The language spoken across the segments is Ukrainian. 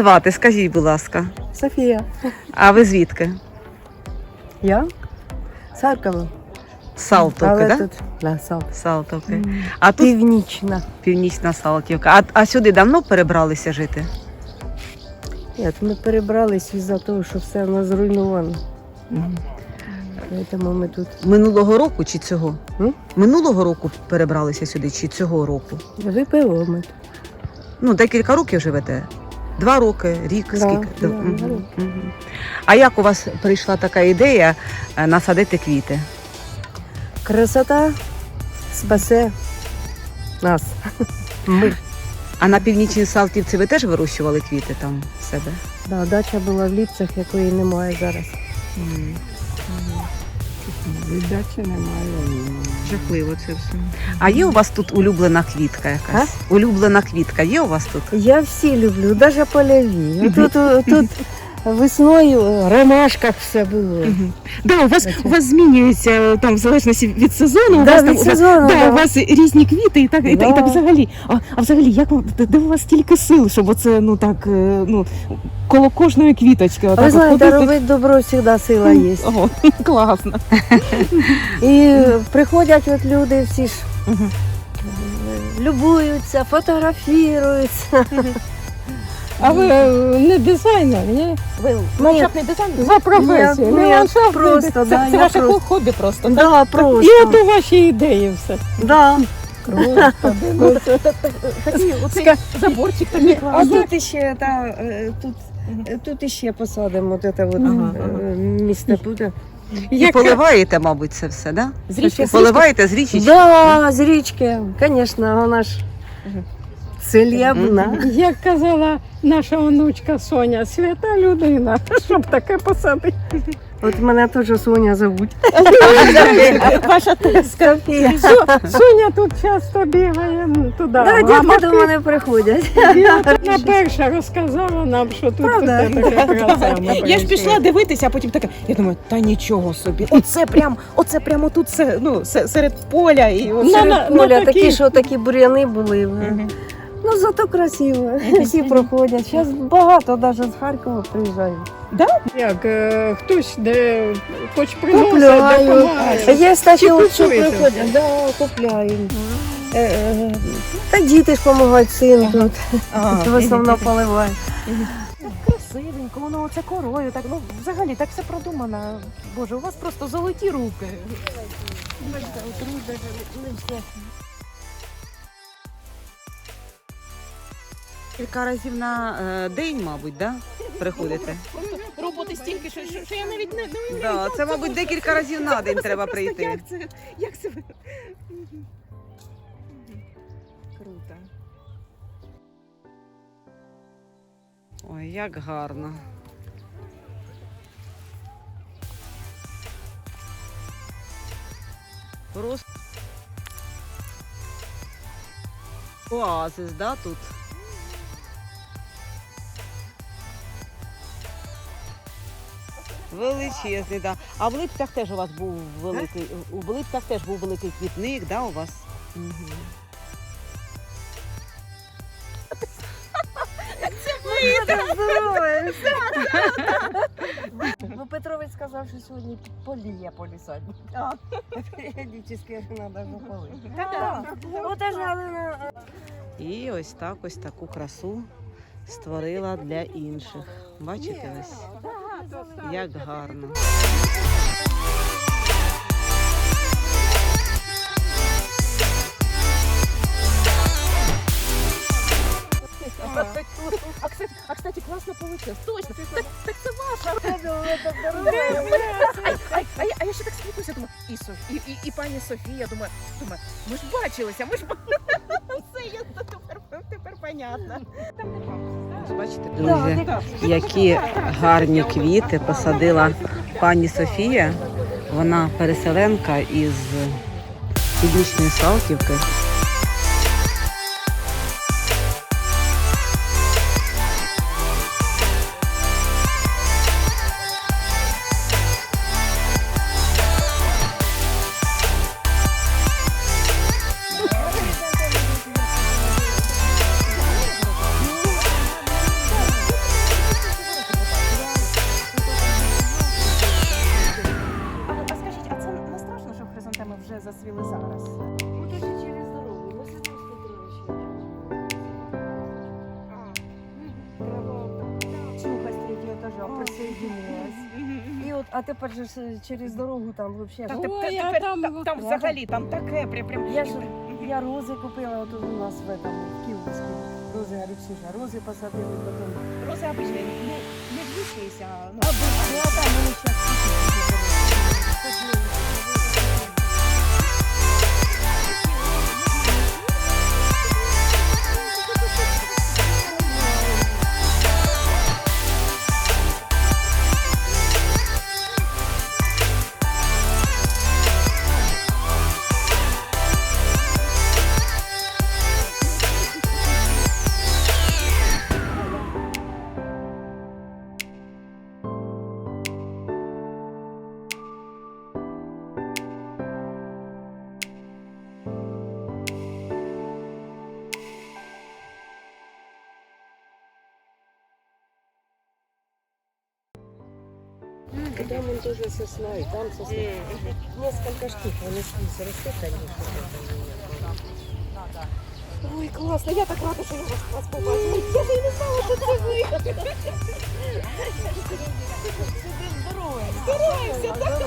звати? Скажіть, будь ласка. Софія. А ви звідки? Я? з Харкова. Салтовки, Але да? тут да, Сал. Салтовки. А тут Північна. північна Салтівка. А, а сюди давно перебралися жити? Ні, ми перебрались із-за того, що все в нас зруйновано. Тому ми тут Минулого року чи цього? М? Минулого року перебралися сюди, чи цього року? ВПО ми тут. Ну, декілька років живете? Два роки, рік, Да, скільки? да, Мгм, два роки. мгм. А як у вас прийшла така ідея е, насадити квіти? Красота спасе нас. Ми. А на північній Салтівці ви теж вирощували квіти там в себе? Да, дача була в Ліпцях, якої немає зараз. Віддачі немає. Жахливо це все. А є у вас тут улюблена квітка якась? Улюблена квітка є у вас тут? Я всі люблю, навіть польові. Тут, тут весною в ромашках все було. Да, у вас Значить. у вас змінюється там в залежності від сезону. у Да, вас там від у вас- да, да. у вас різні квіти і так, і, так- і так взагалі. А, а взагалі, як де, у вас стільки сил, щоб оце ну так е, ну коло кожної квіточки? Отак ви знаєте, ходити? робити добро завжди сила є. Ого, класно. І приходять от люди всі ж е, любуються, фотографіруються. А ви е, не дизайнер, ні? Ви ландшафтний дизайн? За професією. Ні, не ні, ландшафтний просто, дизайн. да, Це я ваше просто. хобі просто. так? Да, І от у ваші ідеї все. Да. Ну Такий оцей заборчик такий А класний. тут іще та, е, тут, е, тут іще посадимо от це от, Ага, е, місце буде. І поливаєте, мабуть, це все, да? З річки Поливаєте з річечки? Да, з річки, звісно, вона ж целебна. Як казала наша онучка Соня, свята людина, щоб таке посадити. От мене теж Соня зовуть. Ваша тезка. Соня тут часто бігає туди. Да, дітки до мене приходять. Вона перша розказала нам, що тут Правда? таке. Я ж пішла дивитися, а потім така, я думаю, та нічого собі. Оце прям, оце прямо тут се- ну, серед поля і Ну, серед- Поля, такі, що такі бур'яни були. Ну зато красиво. Всі проходять. Зараз багато навіть з Харкова приїжджають. Як е, хтось де хоч приносить, допомагає. Є такі, Чи от, що купуєте? приходять, да, купляємо. Е, е, Та діти ж допомагають син тут. А, В основному поливає. красивенько, воно оце корою, так ну взагалі так все продумано. Боже, у вас просто золоті руки. Кілька разів на е, день, мабуть, да? приходите? Роботи стільки, що, що, що я навіть не, уявляю. Да, це, мабуть, декілька разів на день треба просто прийти. Як це? Як це? Мгм. Круто. Ой, як гарно. Просто оазис, да, тут? Величезний, да. А в Липцях теж у вас був великий. У Липцях теж був великий квітник, да, у вас? Угу. Ну, Петрович сказав, що сьогодні поліє полісать. Періодично треба полити. Ота ж Галина. І ось так ось таку красу створила для інших. Бачите ось? Як гарно. А, кстати, а, кстати, классно получилось. Точно. Так, так це ваша. А, а, я, а я ще так спілкуюся, думаю, і, Соф, і, і, і пані Софія, думаю, думаю, ми ж бачилися, ми ж ба- все, я тепер, понятно. Бачите, друзі, які гарні квіти посадила пані Софія. Вона переселенка із північної Салтівки. А тепер же ж через дорогу там взагалі. Та, Ой, теп- а тепер там там, там взагалі там таке прям прям. Я ж я рози купила от у нас в этом в Київську. Рози Алексюша, рози посадили потім. Рози обичні, не, не двічися, ну, А я там вони зараз И там он тоже сосна, и там сосна. Несколько штук, скрізь росте, конечно. Ой, классно, я так рада, что я вас, вас побачила. Я же і не знала, що це ви. Здороваемся, да?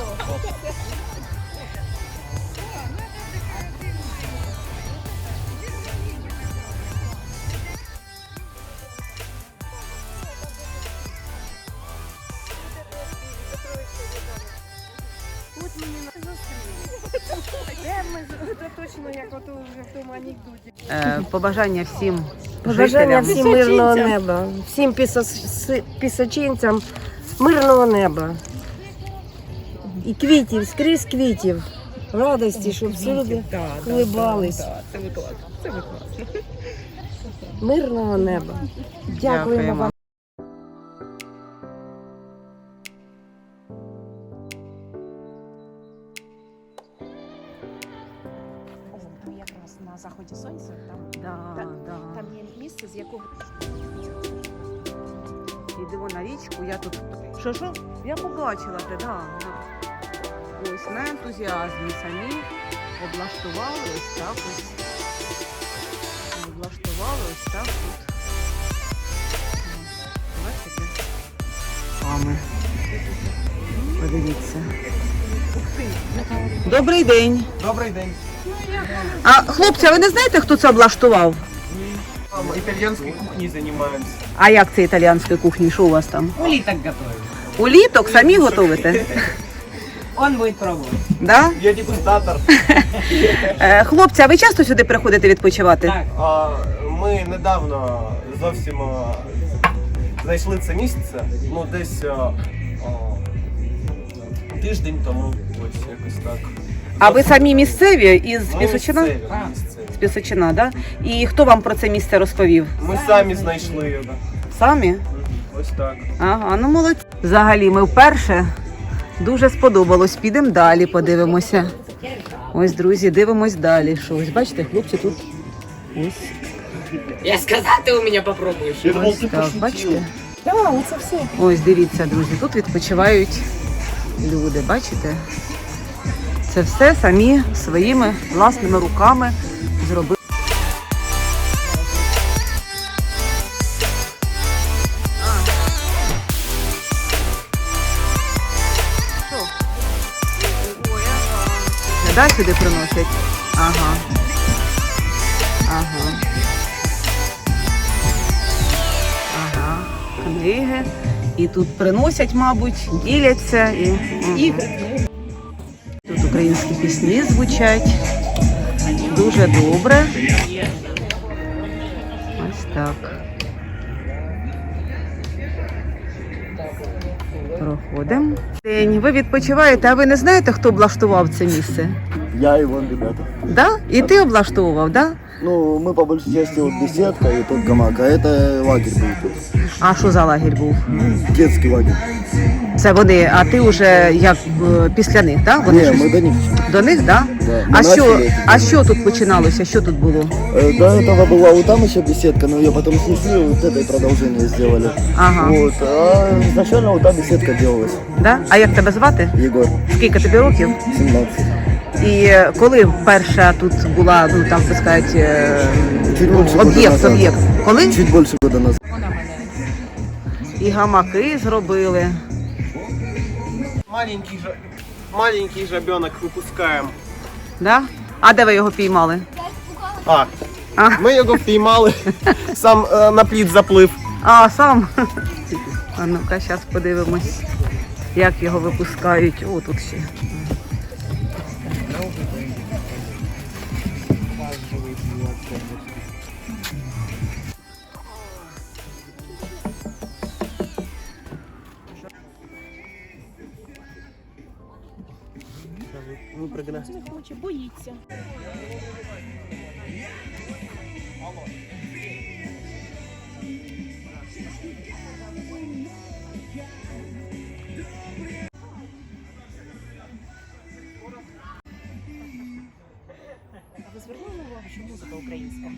Точно як ото в тому анекдоті. Е, побажання всім Побажання жителям. всім мирного неба, всім пісос- пісочинцям мирного неба. І квітів, скрізь квітів. Радості, щоб. Це ви це ви класно. Мирного неба. Дякуємо Дякуємо. вам. На заході сонця, там, Да, Так, да. там є місце, з якого Йдемо на річку, я тут. Що що? Я побачила те, да. да. Ось на ентузіазмі самі облаштували ось так ось. Облаштували ось так тут. Бачите? Мами. Подивіться. Добрий день. Добрий день. А хлопці, а ви не знаєте, хто це облаштував? Там итальянской кухней занимаемся. А як це італіянської кухні? Що у вас там? Улиток готовим. Уліток самі готуєте? Он будет пробовать. Да? Я дегустатор. Е, хлопці, а ви часто сюди приходите відпочивати? Так. А, Ми недавно зовсім а, знайшли це місце. Ну, десь а, а, тиждень тому. Ось якось так. А ви самі місцеві із Пісочина? місцеві, місцеві. З Пісочина, да? І хто вам про це місце розповів? Ми самі знайшли його. Самі? Ось так. Ага, ну молодці. Взагалі, ми вперше дуже сподобалось. Підемо далі, подивимося. Ось, друзі, дивимось далі. Що ось бачите, хлопці тут ось, Я сказал, ты у меня попробуешь. ось так, бачите? Ось дивіться, друзі, тут відпочивають люди, бачите? Це все самі своїми власними руками зробили. Да, сюди приносять? Ага. Ага. Ага. Книги. І тут приносять, мабуть, діляться і. Мгм. Тут українські пісні звучать. Дуже добре. Ось так. Проходимо. День. Ви відпочиваєте, а ви не знаєте, хто облаштував це місце? Я и вон ребята. Да? І ти облаштовував, да? Ну, мы по большей части вот беседка и тут гамак, а это лагерь был тут. А що за лагерь був? Детский лагерь. Це вони, а ти вже як е, після них, да? Вони Не, ж- мы до них. до них, да? Да. А Мы що, начали эти а дела. що тут починалося? Що тут було? Э, До этого была вот там еще беседка, но ее потом снесли, вот это и продолжение сделали. Ага. Вот. А изначально вот там беседка делалась. Да? А як тебе звати? Егор, Скільки тобі років? 17. І коли перша тут була, ну там пускають е, Чуть ну, більше года об'єкт, назад. об'єкт. Коли? Чуть больше года назад. І гамаки зробили. Маленький, жа... Маленький жабенок випускаємо. Да? А де ви його піймали? А, А. ми його впіймали, сам е, на плід заплив. А, сам. А ну-ка, зараз подивимось, як його випускають. О, тут ще. Хоче, боїться. Ви звернули увагу, що музика українська?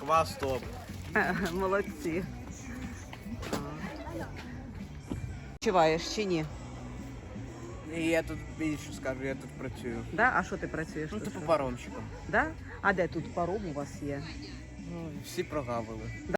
Квас топ. молодці. Чуваєш чи ні? Я тут більше скажу, я тут працюю. Да? А що ти працюєш? Ну, тут? типу паромщиком. Да? А де тут паром у вас є? Ну, всі прогавили. Да?